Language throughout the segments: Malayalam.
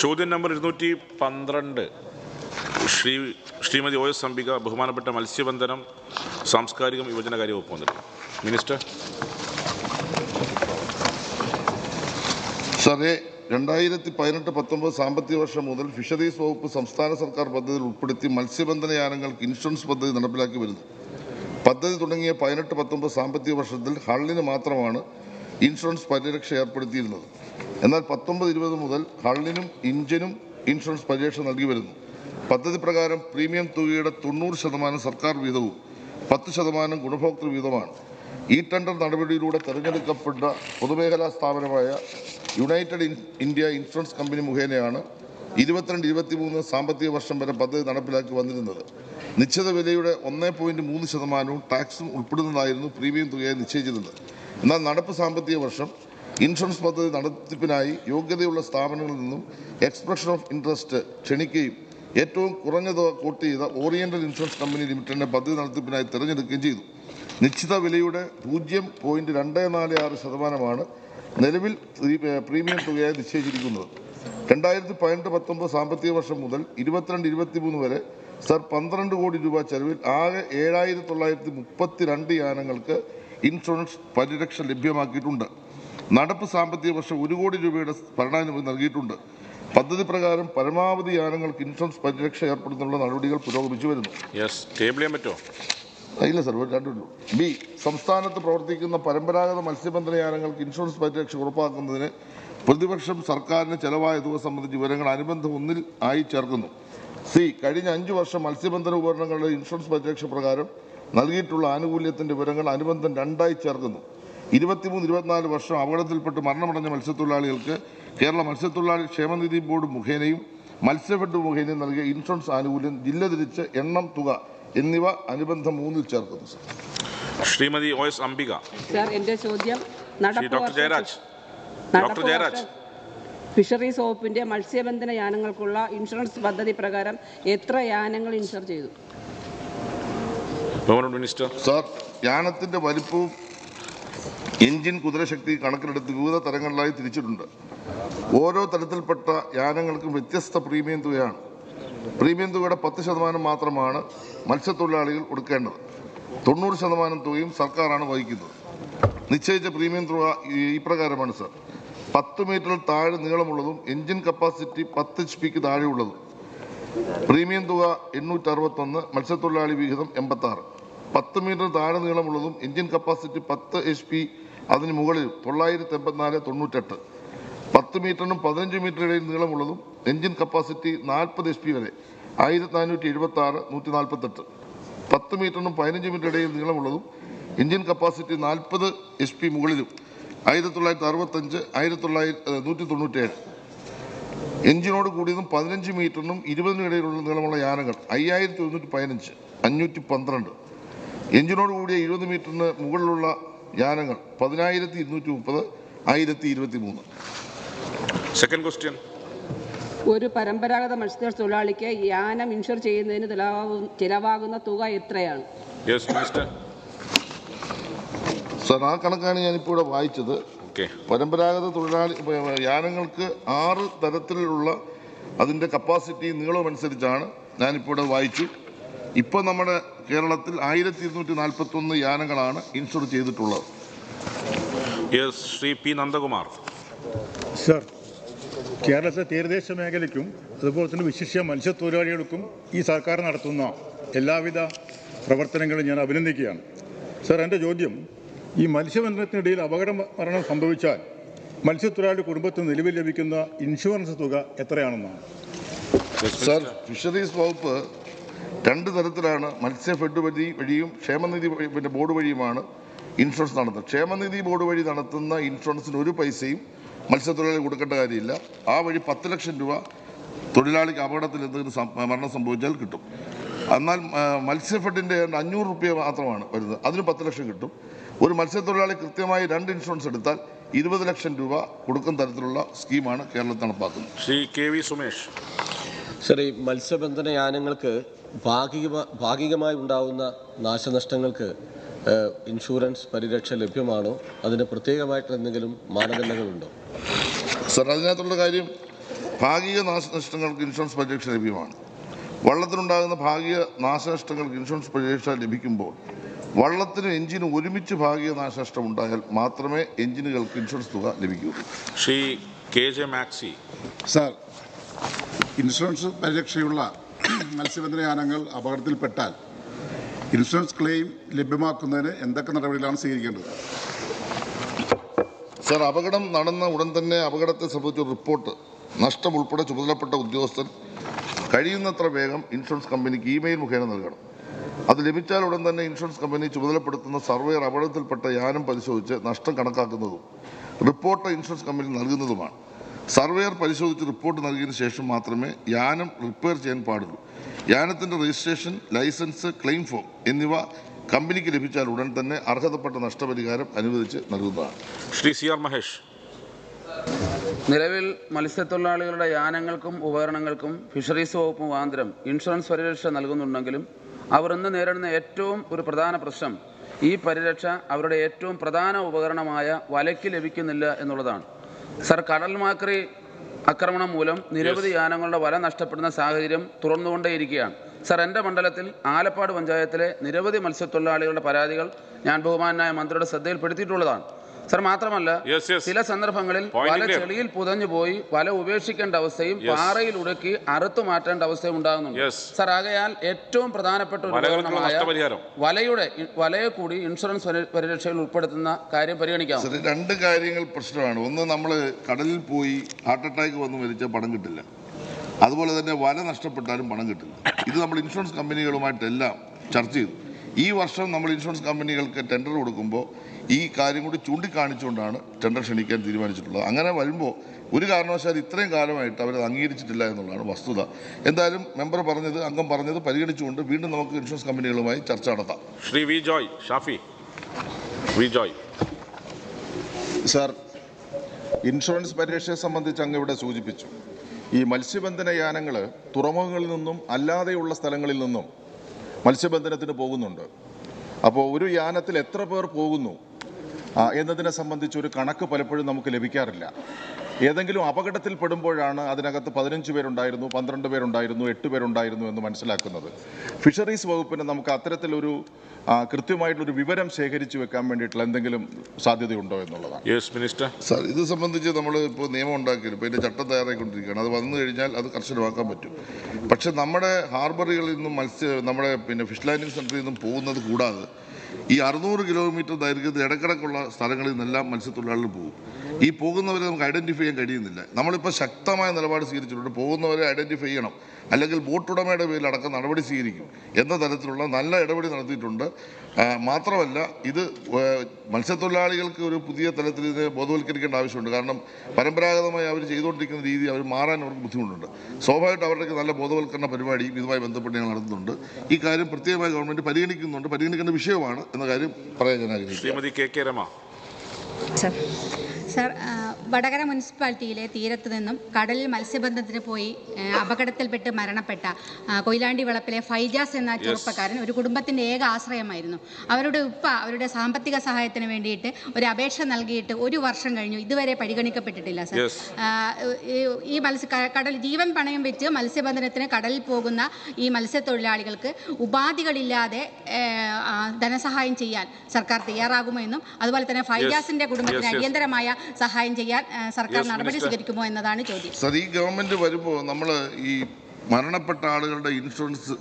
ചോദ്യം നമ്പർ ഇരുന്നൂറ്റി പന്ത്രണ്ട്. ശ്രീ ശ്രീമതി ഒ എസ് അംബിക ബഹുമാനപ്പെട്ട മത്സ്യബന്ധനം സാംസ്കാരികം യുവജനകാര്യ വകുപ്പ് മന്ത്രി. മിനിസ്റ്റർ. സാറേ രണ്ടായിരത്തി പതിനെട്ട് പത്തൊമ്പത് സാമ്പത്തിക വർഷം മുതൽ ഫിഷറീസ് വകുപ്പ് സംസ്ഥാന സർക്കാർ പദ്ധതിയിൽ ഉൾപ്പെടുത്തി മത്സ്യബന്ധന യാനങ്ങൾക്ക് ഇൻഷുറൻസ് പദ്ധതി നടപ്പിലാക്കി വരുന്നു. പദ്ധതി തുടങ്ങിയ പതിനെട്ട് പത്തൊമ്പത് സാമ്പത്തിക വർഷത്തിൽ ഹള്ളിന് മാത്രമാണ് ഇൻഷുറൻസ് പരിരക്ഷ ഏർപ്പെടുത്തിയിരുന്നത്. എന്നാൽ പത്തൊമ്പത് ഇരുപത് മുതൽ ഹള്ളിനും ഇഞ്ചിനും ഇൻഷുറൻസ് പരിരക്ഷ നൽകി വരുന്നു. പദ്ധതി പ്രകാരം പ്രീമിയം തുകയുടെ തൊണ്ണൂറ് ശതമാനം സർക്കാർ വീതവും പത്ത് ശതമാനം ഗുണഭോക്തൃ വീതമാണ്. ഈ ടെൻഡർ നടപടിയിലൂടെ തെരഞ്ഞെടുക്കപ്പെട്ട പൊതുമേഖലാ സ്ഥാപനമായ യുണൈറ്റഡ് ഇന്ത്യ ഇൻഷുറൻസ് കമ്പനി മുഖേനയാണ് ഇരുപത്തിരണ്ട് ഇരുപത്തിമൂന്ന് സാമ്പത്തിക വർഷം വരെ പദ്ധതി നടപ്പിലാക്കി വന്നിരുന്നത്. നിശ്ചിത വിലയുടെ ഒന്നേ പോയിന്റ് മൂന്ന് ശതമാനവും ടാക്സും ഉൾപ്പെടുന്നതായിരുന്നു പ്രീമിയം തുകയായി നിശ്ചയിച്ചിരുന്നത്. എന്നാൽ നടപ്പ് സാമ്പത്തിക വർഷം ഇൻഷുറൻസ് പദ്ധതി നടത്തിപ്പിനായി യോഗ്യതയുള്ള സ്ഥാപനങ്ങളിൽ നിന്നും എക്സ്പ്രഷൻ ഓഫ് ഇൻട്രസ്റ്റ് ക്ഷണിക്കുകയും ഏറ്റവും കുറഞ്ഞ കോട്ട് ചെയ്ത ഓറിയന്റൽ ഇൻഷുറൻസ് കമ്പനി ലിമിറ്റഡിനെ പദ്ധതി നടത്തിപ്പിനായി തിരഞ്ഞെടുക്കുകയും ചെയ്തു. നിശ്ചിത വിലയുടെ പൂജ്യം പോയിന്റ് രണ്ട് നാല് ആറ് ശതമാനമാണ് നിലവിൽ പ്രീമിയം തുകയായി നിശ്ചയിച്ചിരിക്കുന്നത്. രണ്ടായിരത്തി പതിനെട്ട് പത്തൊമ്പത് സാമ്പത്തിക വർഷം മുതൽ ഇരുപത്തിരണ്ട് ഇരുപത്തിമൂന്ന് വരെ സർ പന്ത്രണ്ട് കോടി രൂപ ചെലവിൽ ആകെ ഏഴായിരത്തി തൊള്ളായിരത്തി മുപ്പത്തി രണ്ട് യാനങ്ങൾക്ക് ഇൻഷുറൻസ് പരിരക്ഷ ലഭ്യമാക്കിയിട്ടുണ്ട്. നടപ്പ് സാമ്പത്തിക വർഷം ഒരു കോടി രൂപയുടെ ഭരണാനുമതി നൽകിയിട്ടുണ്ട്. പദ്ധതി പ്രകാരം പരമാവധി യാനങ്ങൾക്ക് ഇൻഷുറൻസ് പരിരക്ഷ ഏർപ്പെടുത്തുന്നുള്ള നടപടികൾ പുരോഗമിച്ചു വരുന്നു. യെസ് ടേബിൾ ചെയ്യാൻ പറ്റുമോ? ഇല്ല സർ രണ്ടുള്ളൂ ബി സംസ്ഥാനത്ത് പ്രവർത്തിക്കുന്ന പരമ്പരാഗത മത്സ്യബന്ധന യാനങ്ങൾക്ക് ഇൻഷുറൻസ് പരിരക്ഷ ഉറപ്പാക്കുന്നതിന് പ്രതിപക്ഷം സർക്കാരിന് ചെലവായ തുക സംബന്ധിച്ച് വിവരങ്ങൾ അനുബന്ധം ഒന്നിൽ ആയി ചേർക്കുന്നു. സി കഴിഞ്ഞ അഞ്ചു വർഷം മത്സ്യബന്ധന ഉപകരണങ്ങളുടെ ഇൻഷുറൻസ് പരിരക്ഷ പ്രകാരം നൽകിയിട്ടുള്ള ആനുകൂല്യത്തിന്റെ വിവരങ്ങൾ അനുബന്ധം രണ്ടായി ചേർക്കുന്നു. ഇരുപത്തിമൂന്ന് ഇരുപത്തിനാല് വർഷം അപകടത്തിൽപ്പെട്ട് മരണമടഞ്ഞ മത്സ്യത്തൊഴിലാളികൾക്ക് കേരള മത്സ്യത്തൊഴിലാളി ക്ഷേമനിധി ബോർഡ് മുഖേനയും മത്സ്യഫെഡ് മുഖേനയും നൽകിയ ഇൻഷുറൻസ് ആനുകൂല്യം ജില്ല തിരിച്ച് എണ്ണം തുക എന്നിവ അനുബന്ധം മൂന്നിൽ ചേർക്കുന്നു sir. Shrimati O S Ambika. Sir എന്റെ ചോദ്യം doctor Jayaraj. Doctor Jayaraj. Fisheries വകുപ്പിന്റെ മത്സ്യബന്ധന യാനങ്ങൾക്കുള്ള ഇൻഷുറൻസ് പദ്ധതി പ്രകാരം എത്ര യാനങ്ങൾ ഇൻഷുർ ചെയ്തു? ബഹുമാനപ്പെട്ട മിനിസ്റ്റർ. സാർ യാനത്തിന്റെ വലിപ്പവും എഞ്ചിൻ കുതിരശക്തി കണക്കിലെടുത്ത് വിവിധ തരങ്ങളിലായി തിരിച്ചിട്ടുണ്ട്. ഓരോ തരത്തിൽപ്പെട്ട യാനങ്ങൾക്കും വ്യത്യസ്ത പ്രീമിയം തുകയാണ്. പ്രീമിയം തുകയുടെ പത്ത് ശതമാനം മാത്രമാണ് മത്സ്യത്തൊഴിലാളികൾ കൊടുക്കേണ്ടത്. തൊണ്ണൂറ് ശതമാനം തുകയും സർക്കാരാണ് വഹിക്കുന്നത്. നിശ്ചയിച്ച പ്രീമിയം തുക ഈ- പ്രകാരമാണ് സർ. പത്ത് മീറ്ററിൽ താഴെ നീളമുള്ളതും എഞ്ചിൻ കപ്പാസിറ്റി പത്ത് എച്ച് പിക്ക് താഴെയുള്ളതും. പ്രീമിയം തുക എണ്ണൂറ്റി അറുപത്തൊന്ന് മത്സ്യത്തൊഴിലാളി വിഹിതം എൺപത്തി ആറ് പത്ത് മീറ്റർ താഴെ നീളമുള്ളതും എഞ്ചിൻ കപ്പാസിറ്റി പത്ത് എച്ച് പി അതിന് മുകളിൽ തൊള്ളായിരത്തി എൺപത്തിനാല് തൊണ്ണൂറ്റെട്ട്. പത്ത് മീറ്ററിനും പതിനഞ്ച് മീറ്റർ ഇടയിൽ നീളമുള്ളതും എഞ്ചിൻ കപ്പാസിറ്റി നാൽപ്പത് എച്ച് പി വരെ ആയിരത്തി നാനൂറ്റി എഴുപത്തി ആറ് നൂറ്റി നാൽപ്പത്തെട്ട് പത്ത് മീറ്ററിനും പതിനഞ്ച് മീറ്റർ ഇടയിൽ നീളമുള്ളതും എഞ്ചിൻ കപ്പാസിറ്റി നാൽപ്പത് എച്ച് പി മുകളിലും ആയിരത്തി തൊള്ളായിരത്തി അറുപത്തഞ്ച് ആയിരത്തി തൊള്ളായിരത്തി നൂറ്റി തൊണ്ണൂറ്റേഴ് എഞ്ചിനോട് കൂടിയതും പതിനഞ്ച് മീറ്ററിനും ഇരുപതിനും ഇടയിലുള്ള നീളമുള്ള യാനങ്ങൾ അയ്യായിരത്തി ഒരുന്നൂറ്റി പതിനഞ്ച് അഞ്ഞൂറ്റി പന്ത്രണ്ട് എഞ്ചിനോട് കൂടിയ ഇരുപത് മീറ്ററിന് മുകളിലുള്ള യാനങ്ങൾ പതിനായിരത്തി ഇരുന്നൂറ്റി മുപ്പത് ആയിരത്തി ഇരുപത്തി മൂന്ന് സെക്കൻഡ് ക്വസ്റ്റ്യൻ ഒരു പരമ്പരാഗത മത്സ്യത്തൊഴിലാളിക്ക് യാനം ഇൻഷുർ ചെയ്യുന്നതിന് ചിലവാകുന്ന തുക എത്രയാണ്? സാർ ആ കണക്കാണ് ഞാനിപ്പോൾ ഇവിടെ വായിച്ചത്. ഓക്കെ പരമ്പരാഗത തൊഴിലാളി യാനങ്ങൾക്ക് ആറ് തരത്തിലുള്ള അതിന്റെ കപ്പാസിറ്റി നീളം അനുസരിച്ചാണ് ഞാനിപ്പോൾ ഇവിടെ വായിച്ചു. ഇപ്പോൾ നമ്മുടെ കേരളത്തിൽ ആയിരത്തി ഇരുന്നൂറ്റി നാൽപ്പത്തി ഒന്ന് യാനങ്ങളാണ് ഇൻഷുർ ചെയ്തിട്ടുള്ളത്. Yes Shri P Nandakumar. Sir കേരളത്തിലെ തീരദേശ മേഖലയ്ക്കും അതുപോലെ തന്നെ വിശിഷ്യ മത്സ്യത്തൊഴിലാളികൾക്കും ഈ സർക്കാർ നടത്തുന്ന എല്ലാവിധ പ്രവർത്തനങ്ങളും ഞാൻ അഭിനന്ദിക്കുകയാണ്. സർ എന്റെ ചോദ്യം ഈ മത്സ്യബന്ധനത്തിനിടയിൽ അപകട മരണം സംഭവിച്ചാൽ മത്സ്യത്തൊഴിലാളി കുടുംബത്തിന് നിലവിൽ ലഭിക്കുന്ന ഇൻഷുറൻസ് തുക എത്രയാണെന്നാണ്? സർ ഫിഷറീസ് വകുപ്പ് രണ്ട് തരത്തിലാണ് മത്സ്യഫെഡ് വഴി വഴിയും ക്ഷേമനിധി പിന്നെ ബോർഡ് വഴിയുമാണ് ഇൻഷുറൻസ് നടത്തുന്നത്. ക്ഷേമനിധി ബോർഡ് വഴി നടത്തുന്ന ഇൻഷുറൻസിന് ഒരു പൈസയും മത്സ്യത്തൊഴിലാളി കൊടുക്കേണ്ട കാര്യമില്ല. ആ വഴി പത്ത് ലക്ഷം രൂപ തൊഴിലാളിക്ക് അപകടത്തിൽ എന്തെങ്കിലും മരണം സംഭവിച്ചാൽ കിട്ടും. എന്നാൽ മത്സ്യ മത്സ്യഫെഡിന്റെ അഞ്ഞൂറ് റുപ്യ മാത്രമാണ് വരുന്നത്. അതിന് പത്ത് ലക്ഷം കിട്ടും. ഒരു മത്സ്യത്തൊഴിലാളി കൃത്യമായി രണ്ട് ഇൻഷുറൻസ് എടുത്താൽ ഇരുപത് ലക്ഷം രൂപ കൊടുക്കുന്ന തരത്തിലുള്ള സ്കീമാണ് കേരളത്തിൽ നടപ്പാക്കുന്നത്. Shri K V Sumesh. Sir ഈ മത്സ്യബന്ധന യാനങ്ങൾക്ക് ഭാഗിക ഭാഗികമായി ഉണ്ടാകുന്ന നാശനഷ്ടങ്ങൾക്ക് ഇൻഷുറൻസ് പരിരക്ഷ ലഭ്യമാണോ? അതിന് പ്രത്യേകമായിട്ട് എന്തെങ്കിലും മാനദണ്ഡങ്ങളുണ്ടോ? സർ അതിനകത്തുള്ള കാര്യം ഭാഗിക നാശനഷ്ടങ്ങൾക്ക് ഇൻഷുറൻസ് പരിരക്ഷ ലഭ്യമാണ്. വള്ളത്തിനുണ്ടാകുന്ന ഭാഗിക നാശനഷ്ടങ്ങൾക്ക് ഇൻഷുറൻസ് പരിരക്ഷ ലഭിക്കുമ്പോൾ വള്ളത്തിനും എഞ്ചിനും ഒരുമിച്ച് ഭാഗിക നാശനഷ്ടം ഉണ്ടായാൽ മാത്രമേ എഞ്ചിനുകൾക്ക് ഇൻഷുറൻസ് തുക ലഭിക്കൂ. Shri K J Maxi. Sir insurance പരിരക്ഷയുള്ള മത്സ്യബന്ധനയാനങ്ങൾ അപകടത്തിൽപ്പെട്ടാൽ ഇൻഷുറൻസ് ക്ലെയിം ലഭ്യമാക്കുന്നതിന് എന്തൊക്കെ നടപടികളാണ് സ്വീകരിക്കേണ്ടത്? സർ അപകടം നടന്ന ഉടൻ തന്നെ അപകടത്തെ സംബന്ധിച്ച റിപ്പോർട്ട് നഷ്ടം ഉൾപ്പെടെ ചുമതലപ്പെട്ട ഉദ്യോഗസ്ഥൻ കഴിയുന്നത്ര വേഗം ഇൻഷുറൻസ് കമ്പനിക്ക് ഇമെയിൽ മുഖേന നൽകണം. അത് ലഭിച്ചാൽ ഉടൻ തന്നെ ഇൻഷുറൻസ് കമ്പനി ചുമതലപ്പെടുത്തുന്ന സർവേയർ അപകടത്തിൽപ്പെട്ട യാനം പരിശോധിച്ച് നഷ്ടം കണക്കാക്കുന്നതും റിപ്പോർട്ട് ഇൻഷുറൻസ് കമ്പനി നൽകുന്നതുമാണ്. സർവേയർ പരിശോധിച്ച് റിപ്പോർട്ട് നൽകിയതിനു ശേഷം മാത്രമേ യാനം റിപ്പയർ ചെയ്യാൻ പാടുള്ളൂ. യാനത്തിന്റെ രജിസ്ട്രേഷൻ ലൈസൻസ് ക്ലെയിം ഫോം എന്നിവ കമ്പനിക്ക് ലഭിച്ചാൽ ഉടൻ തന്നെ അർഹതപ്പെട്ട നഷ്ടപരിഹാരം അനുവദിച്ച് നൽകുന്നതാണ്. Shri C R Mahesh. നിലവിൽ മത്സ്യത്തൊഴിലാളികളുടെ യാനങ്ങൾക്കും ഉപകരണങ്ങൾക്കും ഫിഷറീസ് വകുപ്പ് മുഖാന്തരം ഇൻഷുറൻസ് പരിരക്ഷ നൽകുന്നുണ്ടെങ്കിലും അവർ ഇന്ന് നേരിടുന്ന ഏറ്റവും ഒരു പ്രധാന പ്രശ്നം ഈ പരിരക്ഷ അവരുടെ ഏറ്റവും പ്രധാന ഉപകരണമായ വലയ്ക്ക് ലഭിക്കുന്നില്ല എന്നുള്ളതാണ്. സർ കടൽ മാക്രി ആക്രമണം മൂലം നിരവധി യാനങ്ങളുടെ വല നഷ്ടപ്പെടുന്ന സാഹചര്യം തുറന്നുകൊണ്ടേയിരിക്കുകയാണ്. സർ എന്റെ മണ്ഡലത്തിൽ ആലപ്പാട് പഞ്ചായത്തിലെ നിരവധി മത്സ്യത്തൊഴിലാളികളുടെ പരാതികൾ ഞാൻ ബഹുമാനായ മന്ത്രിയുടെ ശ്രദ്ധയിൽപ്പെടുത്തിയിട്ടുള്ളതാണ്. സർ മാത്രമല്ല. ചില സന്ദർഭങ്ങളിൽ വല ചെളിയിൽ പുതഞ്ഞു പോയി വല ഉപേക്ഷിക്കേണ്ട അവസ്ഥയും പാറയിൽ ഉടക്കി അറുത്തു മാറ്റേണ്ട അവസ്ഥയും ഉണ്ടാകുന്നുണ്ട്. സർ ആകയാൽ ഏറ്റവും പ്രധാനപ്പെട്ട ഒരു നഷ്ടപരിഹാരം. വലയുടെ വലയെ കൂടി ഇൻഷുറൻസ് പരിരക്ഷയിൽ ഉൾപ്പെടുത്തുന്ന കാര്യം പരിഗണിക്കാം. രണ്ട് കാര്യങ്ങൾ പ്രശ്നമാണ്. ഒന്ന് നമ്മൾ കടലിൽ പോയി ഹാർട്ട് അറ്റാക്ക് വന്ന് മരിച്ച പണം കിട്ടില്ല. അതുപോലെ തന്നെ വല നഷ്ടപ്പെട്ടാലും പണം കിട്ടില്ല. ഇത് നമ്മൾ ഇൻഷുറൻസ് കമ്പനികളുമായിട്ടെല്ലാം ചർച്ച ചെയ്തു. ഈ വർഷം നമ്മൾ ഇൻഷുറൻസ് കമ്പനികൾക്ക് ടെൻഡർ കൊടുക്കുമ്പോൾ ഈ കാര്യം കൂടി ചൂണ്ടിക്കാണിച്ചുകൊണ്ടാണ് ടെൻഡർ ക്ഷണിക്കാൻ തീരുമാനിച്ചിട്ടുള്ളത്. അങ്ങനെ വരുമ്പോൾ ഒരു കാരണവശാൽ ഇത്രയും കാലമായിട്ട് അവരത് അംഗീകരിച്ചിട്ടില്ല എന്നുള്ളതാണ് വസ്തുത. എന്തായാലും മെമ്പർ പറഞ്ഞത് അംഗം പറഞ്ഞത് പരിഗണിച്ചുകൊണ്ട് വീണ്ടും നമുക്ക് ഇൻഷുറൻസ് കമ്പനികളുമായി ചർച്ച നടത്താം. Shri V Joy Shafi. V Joy. Sir insurance പരിരക്ഷയെ സംബന്ധിച്ച് അങ്ങ് ഇവിടെ സൂചിപ്പിച്ചു. ഈ മത്സ്യബന്ധന യാനങ്ങൾ തുറമുഖങ്ങളിൽ നിന്നും അല്ലാതെയുള്ള സ്ഥലങ്ങളിൽ നിന്നും മത്സ്യബന്ധനത്തിന് പോകുന്നുണ്ട്. അപ്പോൾ ഒരു യാനത്തിൽ എത്ര പേർ പോകുന്നു? എന്നതിനെ സംബന്ധിച്ച് ഒരു കണക്ക് പലപ്പോഴും നമുക്ക് ലഭിക്കാറില്ല. ഏതെങ്കിലും അപകടത്തിൽ പെടുമ്പോഴാണ് അതിനകത്ത് പതിനഞ്ച് പേരുണ്ടായിരുന്നു പന്ത്രണ്ട് പേരുണ്ടായിരുന്നു എട്ട് പേരുണ്ടായിരുന്നു എന്ന് മനസ്സിലാക്കുന്നത്. ഫിഷറീസ് വകുപ്പിന് നമുക്ക് അത്തരത്തിലൊരു കൃത്യമായിട്ടൊരു കൃത്യമായിട്ടുള്ളൊരു വിവരം ശേഖരിച്ചു വെക്കാൻ വേണ്ടിയിട്ടുള്ള എന്തെങ്കിലും സാധ്യതയുണ്ടോ എന്നുള്ളതാണ്. Yes minister. സാർ ഇത് സംബന്ധിച്ച് നമ്മൾ ഇപ്പോൾ നിയമം ഉണ്ടാക്കിയത് ഇപ്പോൾ ഇതിന്റെ ചട്ടം തയ്യാറായിക്കൊണ്ടിരിക്കുകയാണ്. അത് വന്നു കഴിഞ്ഞാൽ അത് കർശനമാക്കാൻ പറ്റും. പക്ഷെ നമ്മുടെ ഹാർബറുകളിൽ നിന്നും മത്സ്യ നമ്മുടെ പിന്നെ ഫിഷ് ലാൻഡിംഗ് സെന്ററിൽ നിന്നും പോകുന്നത് കൂടാതെ ഈ അറുന്നൂറ് കിലോമീറ്റർ ദൈർഘ്യത്തിൽ ഇടക്കിടക്കുള്ള സ്ഥലങ്ങളിൽ നിന്നെല്ലാം മത്സ്യത്തൊഴിലാളികൾ പോകും. ഈ പോകുന്നവരെ നമുക്ക് ഐഡന്റിഫൈ ചെയ്യാൻ കഴിയുന്നില്ല. നമ്മളിപ്പോൾ ശക്തമായ നിലപാട് സ്വീകരിച്ചിട്ടുണ്ട്. പോകുന്നവരെ ഐഡന്റിഫൈ ചെയ്യണം. അല്ലെങ്കിൽ ബോട്ടുടമയുടെ പേരിൽ അടക്കം നടപടി സ്വീകരിക്കും എന്ന തരത്തിലുള്ള നല്ല ഇടപെടി നടത്തിയിട്ടുണ്ട്. മാത്രമല്ല ഇത് മത്സ്യത്തൊഴിലാളികൾക്ക് ഒരു പുതിയ തലത്തിൽ ഇത് ബോധവൽക്കരിക്കേണ്ട ആവശ്യമുണ്ട്. കാരണം പരമ്പരാഗതമായി അവർ ചെയ്തുകൊണ്ടിരിക്കുന്ന രീതി അവർ മാറാൻ അവർക്ക് ബുദ്ധിമുട്ടുണ്ട്. സ്വാഭാവികമായിട്ട് അവരുടെയൊക്കെ നല്ല ബോധവൽക്കരണ പരിപാടിയും ഇതുമായി ബന്ധപ്പെട്ട് ഞങ്ങൾ നടത്തുന്നുണ്ട്. ഈ കാര്യം പ്രത്യേകമായി ഗവൺമെന്റ് പരിഗണിക്കുന്നുണ്ട്. പരിഗണിക്കേണ്ട വിഷയമാണ് എന്ന കാര്യം പറയാൻ ഞാൻ ആഗ്രഹിക്കുന്നു. Shrimati K K Rama. Sir Vadakara മുനിസിപ്പാലിറ്റിയിലെ തീരത്ത് നിന്നും കടലിൽ മത്സ്യബന്ധനത്തിന് പോയി അപകടത്തിൽപ്പെട്ട് മരണപ്പെട്ട കൊയിലാണ്ടി വളപ്പിലെ ഫൈജാസ് എന്ന ചെറുപ്പക്കാരൻ ഒരു കുടുംബത്തിന്റെ ഏക ആശ്രയമായിരുന്നു. അവരുടെ ഉപ്പ അവരുടെ സാമ്പത്തിക സഹായത്തിന് വേണ്ടിയിട്ട് ഒരു അപേക്ഷ നൽകിയിട്ട് ഒരു വർഷം കഴിഞ്ഞു. ഇതുവരെ പരിഗണിക്കപ്പെട്ടിട്ടില്ല സർ. ഈ- മത്സ്യ കടൽ ജീവൻ പണയം വെച്ച് മത്സ്യബന്ധനത്തിന് കടലിൽ പോകുന്ന ഈ മത്സ്യത്തൊഴിലാളികൾക്ക് ഉപാധികളില്ലാതെ ധനസഹായം ചെയ്യാൻ സർക്കാർ തയ്യാറാകുമോ എന്നും അതുപോലെ തന്നെ ഫൈജാസിന്റെ കുടുംബത്തിന്. അടിയന്തരമായ സഹായം ചെയ്യാൻ സർക്കാർ നടപടി സ്വീകരിക്കുമോ എന്നതാണ് ചോദ്യം. സാർ ഈ ഗവൺമെന്റ് വരുമ്പോൾ നമ്മൾ ഈ മരണപ്പെട്ട ആളുകളുടെ ഇൻഷുറൻസ്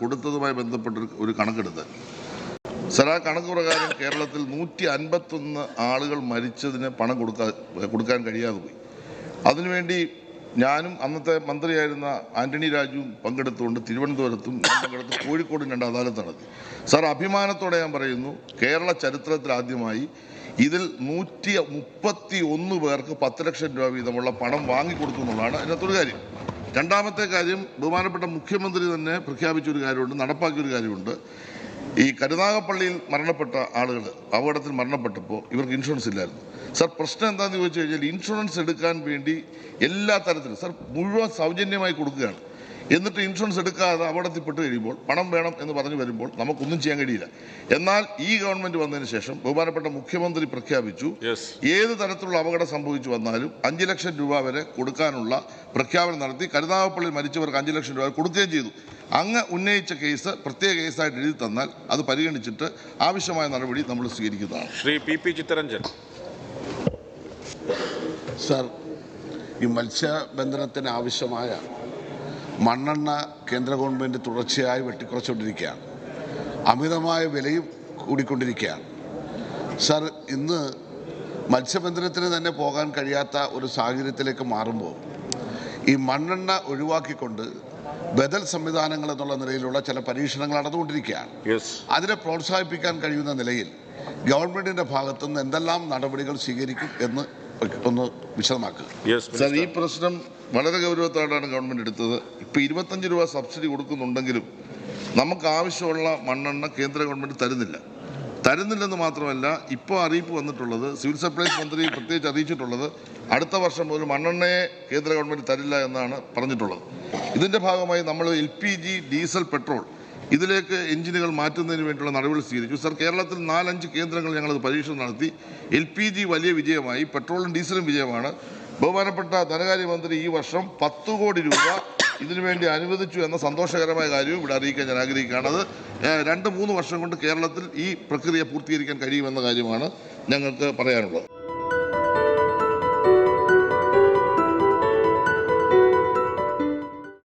കൊടുത്തതുമായി ബന്ധപ്പെട്ട ഒരു- കണക്കെടുത്ത്. സാർ ആ കണക്ക് പ്രകാരം കേരളത്തിൽ നൂറ്റി അൻപത്തൊന്ന് ആളുകൾ മരിച്ചതിന് പണം കൊടുക്കാൻ കൊടുക്കാൻ കഴിയാതെ പോയി അതിനുവേണ്ടി ഞാനും അന്നത്തെ മന്ത്രിയായിരുന്ന ആന്റണി രാജുവും പങ്കെടുത്തുകൊണ്ട് തിരുവനന്തപുരത്തും പങ്കെടുത്ത് കോഴിക്കോടും രണ്ട് അദാലത്ത് നടത്തി. സാർ അഭിമാനത്തോടെ ഞാൻ പറയുന്നു കേരള ചരിത്രത്തിൽ ആദ്യമായി ഇതിൽ നൂറ്റി മുപ്പത്തി ഒന്ന് പേർക്ക് പത്ത് ലക്ഷം രൂപ വീതമുള്ള പണം വാങ്ങിക്കൊടുത്തു എന്നുള്ളതാണ് അതിനകത്തൊരു കാര്യം. രണ്ടാമത്തെ കാര്യം ബഹുമാനപ്പെട്ട മുഖ്യമന്ത്രി തന്നെ പ്രഖ്യാപിച്ചൊരു കാര്യമുണ്ട് നടപ്പാക്കിയൊരു കാര്യമുണ്ട്. ഈ കരുനാഗപ്പള്ളിയിൽ മരണപ്പെട്ട ആളുകൾ അപകടത്തിൽ മരണപ്പെട്ടപ്പോൾ ഇവർക്ക് ഇൻഷുറൻസ് ഇല്ലായിരുന്നു. സർ പ്രശ്നം എന്താണെന്ന് ചോദിച്ചു കഴിഞ്ഞാൽ ഇൻഷുറൻസ് എടുക്കാൻ വേണ്ടി എല്ലാ തരത്തിലും സർ മുഴുവൻ സൗജന്യമായി കൊടുക്കുകയാണ്. എന്നിട്ട് ഇൻഷുറൻസ് എടുക്കാതെ അപകടത്തിൽപ്പെട്ട് കഴിയുമ്പോൾ പണം വേണം എന്ന് പറഞ്ഞു വരുമ്പോൾ നമുക്കൊന്നും ചെയ്യാൻ കഴിയില്ല. എന്നാൽ ഈ ഗവൺമെന്റ് വന്നതിന് ശേഷം ബഹുമാനപ്പെട്ട മുഖ്യമന്ത്രി പ്രഖ്യാപിച്ചു Yes. ഏത് തരത്തിലുള്ള അപകടം സംഭവിച്ചു വന്നാലും അഞ്ച് ലക്ഷം രൂപ വരെ കൊടുക്കാനുള്ള പ്രഖ്യാപനം നടത്തി കരുനാഗപ്പള്ളിയിൽ മരിച്ചവർക്ക് അഞ്ച് ലക്ഷം രൂപ കൊടുക്കുകയും ചെയ്തു. അങ്ങ് ഉന്നയിച്ച കേസ് പ്രത്യേക കേസായിട്ട് എഴുതി തന്നാൽ അത് പരിഗണിച്ചിട്ട് ആവശ്യമായ നടപടി നമ്മൾ സ്വീകരിക്കുന്നതാണ്. Shri P P Chittaranjan. Sir ഈ മത്സ്യബന്ധനത്തിന് ആവശ്യമായ മണ്ണെണ്ണ കേന്ദ്ര ഗവൺമെന്റ് തുടർച്ചയായി വെട്ടിക്കുറച്ചുകൊണ്ടിരിക്കുകയാണ്. അമിതമായ വിലയും കൂടിക്കൊണ്ടിരിക്കുകയാണ്. സർ ഇന്ന് മത്സ്യബന്ധനത്തിന് തന്നെ പോകാൻ കഴിയാത്ത ഒരു സാഹചര്യത്തിലേക്ക് മാറുമ്പോൾ ഈ മണ്ണെണ്ണ ഒഴിവാക്കിക്കൊണ്ട് ബദൽ സംവിധാനങ്ങൾ എന്നുള്ള നിലയിലുള്ള ചില പരീക്ഷണങ്ങൾ നടന്നുകൊണ്ടിരിക്കുകയാണ്. അതിനെ പ്രോത്സാഹിപ്പിക്കാൻ കഴിയുന്ന നിലയിൽ ഗവൺമെന്റിന്റെ ഭാഗത്തുനിന്ന് എന്തെല്ലാം നടപടികൾ സ്വീകരിക്കും എന്ന് ഒന്ന് വിശദമാക്കുക ഈ പ്രശ്നം വളരെ ഗൗരവത്തോടാണ് ഗവൺമെന്റ് എടുത്തത്. ഇപ്പൊ ഇരുപത്തഞ്ച് രൂപ സബ്സിഡി കൊടുക്കുന്നുണ്ടെങ്കിലും നമുക്ക് ആവശ്യമുള്ള മണ്ണെണ്ണ കേന്ദ്ര ഗവൺമെന്റ് തരുന്നില്ല. തരുന്നില്ലെന്ന് മാത്രമല്ല ഇപ്പോൾ അറിയിപ്പ് വന്നിട്ടുള്ളത് സിവിൽ സപ്ലൈസ് മന്ത്രി പ്രത്യേകിച്ച് അറിയിച്ചിട്ടുള്ളത് അടുത്ത വർഷം മുതൽ മണ്ണെണ്ണയെ കേന്ദ്ര ഗവൺമെന്റ് തരില്ല എന്നാണ് പറഞ്ഞിട്ടുള്ളത്. ഇതിന്റെ ഭാഗമായി നമ്മൾ എൽ ഡീസൽ പെട്രോൾ ഇതിലേക്ക് എഞ്ചിനുകൾ മാറ്റുന്നതിന് വേണ്ടിയുള്ള നടപടികൾ സ്വീകരിച്ചു. സർ കേരളത്തിൽ നാലഞ്ച് കേന്ദ്രങ്ങൾ ഞങ്ങളത് പരീക്ഷണം നടത്തി. എൽ പി ജി വലിയ വിജയമായി പെട്രോളും ഡീസലും വിജയമാണ്. ബഹുമാനപ്പെട്ട ധനകാര്യമന്ത്രി ഈ വർഷം പത്ത് കോടി രൂപ ഇതിനുവേണ്ടി അനുവദിച്ചു എന്ന സന്തോഷകരമായ കാര്യവും ഇവിടെ അറിയിക്കാൻ ഞാൻ ആഗ്രഹിക്കുകയാണ്. അത് രണ്ട് മൂന്ന് വർഷം കൊണ്ട് കേരളത്തിൽ ഈ പ്രക്രിയ പൂർത്തീകരിക്കാൻ കഴിയുമെന്ന കാര്യമാണ് ഞങ്ങൾക്ക് പറയാനുള്ളത്.